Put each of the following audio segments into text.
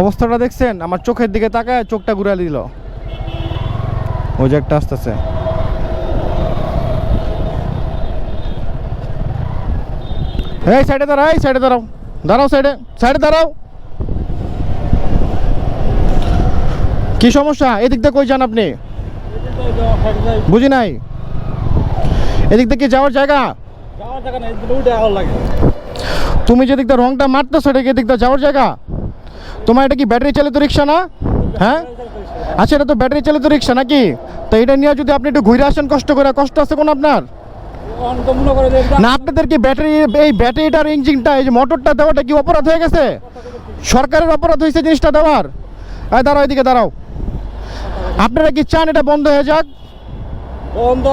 অবস্থাটা দেখছেন? আমার চোখের দিকে তাকায় চোখটা ঘুরে দিল। ওই যে একটা আসতেছে। এই সাইডে দাঁড়াও এই সাইডে দাঁড়াও। দাঁড়াও সাইডে সাইডে দাঁড়াও। কি সমস্যা? এদিক দিয়ে কই যান আপনি? বুঝি নাই? এদিক থেকে যাওয়ার জায়গা? তুমি যেদিকটা রংটা মারতেছো এটা কি এদিক দিয়ে যাওয়ার জায়গা? তোমার এটা কি ব্যাটারি চালিত রিক্সা না? হ্যাঁ? আচ্ছা এটা তো ব্যাটারি চালিত রিক্সা নাকি? তো এটা নিয়ে যদি আপনি একটু ঘুরে আসেন কষ্ট করে কষ্ট আছে কোন আপনার? না আপনাদের কি ব্যাটারি এই ব্যাটারিটার ইঞ্জিনটা এই যে মোটরটা দেওয়াটা কি অপরাধ হয়ে গেছে? সরকারের অপরাধ হয়েছে জিনিসটা দেওয়ার? এই দাঁড়াও এদিকে দাঁড়াও। আপনারা কি চান এটা বন্ধ হয়ে যাক? বন্ধ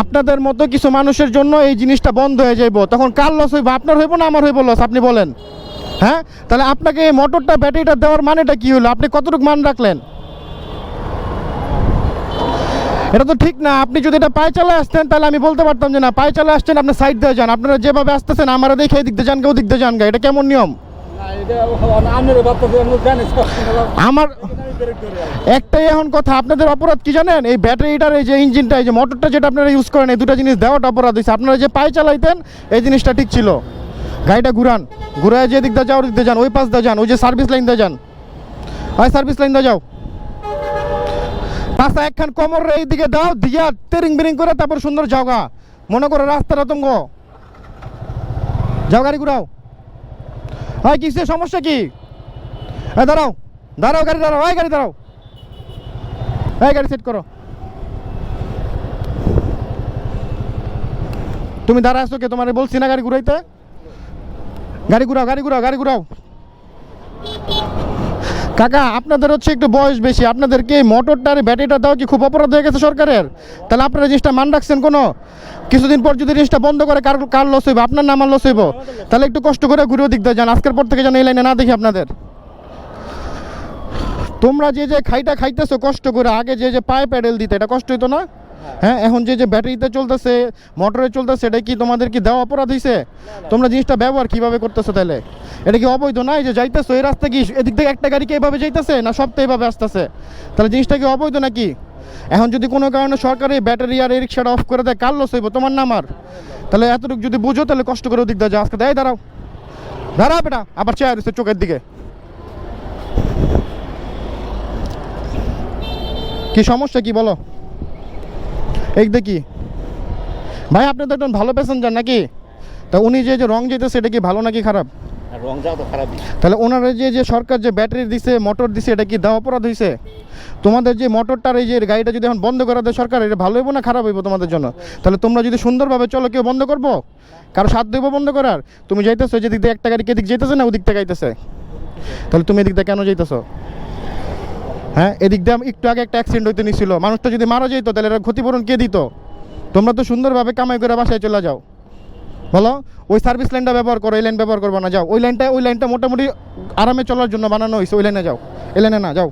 আপনাদের মতো কিছু মানুষের জন্য এই জিনিসটা বন্ধ হয়ে যাইব। তখন কার লস হইব? আপনার হইব না আমার হইব লস আপনি বলেন। হ্যাঁ? তাহলে আপনাকে এই মোটরটা ব্যাটারিটা দেওয়ার মানেটা কি হলো? আপনি কতটুকু মান রাখলেন? এটা তো ঠিক না। আপনি যদি এটা পায়ে চালে আসতেন তাহলে আমি বলতে পারতাম যে না পায়ে চালে আসছেন আপনি সাইড দিয়ে যান। আপনারা যেভাবে আসতেছেন আমরা দেখে এই দিক দিয়ে যান কেউ দিক দিয়ে যান গা। এটা কেমন নিয়ম? আমার একটাই এখন কথা আপনাদের অপরাধ কি জানেন? এই ব্যাটারিটার এই যে ইঞ্জিনটা এই যে মোটরটা যেটা আপনারা ইউজ করেন এই দুটো জিনিস দেওয়াটা অপরাধ হয়েছে। আপনারা যে পায়ে চালাইতেন এই জিনিসটা ঠিক ছিল। গাড়িটা ঘুরান, ঘুরায় যে দিক দিয়ে যাও দিক যান, ওই পাশ দিয়ে যান, ওই যে সার্ভিস লাইন দিয়ে যান। ওই সার্ভিস লাইন দিয়ে যাও। রাস্তা একখান কমর এই দিকে দাও, দিয়া তেরিং বিরিং করে তারপর সুন্দর যাওগা। মনে করো রাস্তাটা তুমি যাও গাড়ি ঘুরাও। হয় কিসে সমস্যা কি? হ্যাঁ দাঁড়াও দাঁড়াও গাড়ি, দাঁড়াও এই গাড়ি, দাঁড়াও। এই গাড়ি সেট করো। তুমি দাঁড়া আসো কে? তোমার বলছি না গাড়ি ঘুরাইতে? গাড়ি ঘুরাও গাড়ি ঘুরাও গাড়ি ঘুরাও। কাকা, আপনাদের হচ্ছে একটু বয়স বেশি। আপনাদেরকে এই মোটরটার ব্যাটারিটা দেওয়া কি খুব অপরাধ হয়ে গেছে সরকারের? তাহলে আপনারা জিনিসটা মান রাখছেন কোনো? কিছুদিন পর যদি জিনিসটা বন্ধ করে কার কার লস হইব? আপনার নাম লস হইব। তাহলে একটু কষ্ট করে ঘুরেও দিক যান। আজকের পর থেকে যেন এই লাইনে না দেখি আপনাদের। তোমরা যে যে খাইটা খাইতেছো, কষ্ট করে আগে যে যে পায়ে প্যাডেল দিতে, এটা কষ্ট হইতো না? হ্যাঁ এখন যে যে ব্যাটারিতে চলতেছে, মোটরে চলতেছে, এটা কি তোমাদের কি দেওয়া অপরাধ হয়েছে তোমরা জিনিসটা ব্যবহার কীভাবে করতেছো তাহলে? এটা কি অবৈধ না এই যে যাইতেছো এই রাস্তা কি এদিক থেকে একটা গাড়ি কি এইভাবে যাইতেছে না সব তো এইভাবে আসতেছে? তাহলে জিনিসটা কি অবৈধ নাকি? এখন যদি কোনো কারণে সরকার এই ব্যাটারি আর এই রিক্সাটা অফ করে দেয়, কার লস হইব? তোমার নাম আর তাহলে এতটুকু যদি বুঝো, তাহলে কষ্ট করে ওদিক দিয়ে যাও। আজকে দেয় দাঁড়াও। দাঁড়াও বেটা, আবার চেয়ার হচ্ছে চোখের দিকে। কি সমস্যা কি বলো? এই দেখি। ভাই আপনি তো একজন ভালো প্যাসেঞ্জার নাকি? তা উনি যে যে রং যেতে সেটা কি ভালো নাকি খারাপ? রং যাও তো খারাপই। তাহলে ওনারা যে যে সরকার যে ব্যাটারি দিছে মোটর দিছে এটা কি দেওয়া অপরাধ হয়েছে তোমাদের যে মোটরটার এই যে গাড়িটা যদি এখন বন্ধ করে দেয় সরকার এটা ভালো হইব না খারাপ হইব তোমাদের জন্য? তাহলে তোমরা যদি সুন্দরভাবে চলো কেউ বন্ধ করব? কারও সাথ দেবো বন্ধ করার? তুমি যাইতেছো যে দিক দিয়ে একটা গাড়ি কেদিক যেতেছে না ওদিক থেকে আইতেছে তাহলে তুমি এদিক দিয়ে কেন যাইতেছো? হ্যাঁ এদিক দিয়ে একটু আগে একটা অ্যাক্সিডেন্ট হইতে নিছিল। মানুষটা যদি মারা যেত তাহলে এরা ক্ষতিপূরণ কে দিত? তোমরা তো সুন্দরভাবে কামাই করে বাসায় চলে যাও। বলো, ওই সার্ভিস লাইনটা ব্যবহার করো, এই লাইন ব্যবহার করব না, যাও। ওই লাইনটা ওই লাইনটা মোটামুটি আরামে চলার জন্য বানানো হয়েছে ওই লাইনে যাও। এই লাইনে না, যাও।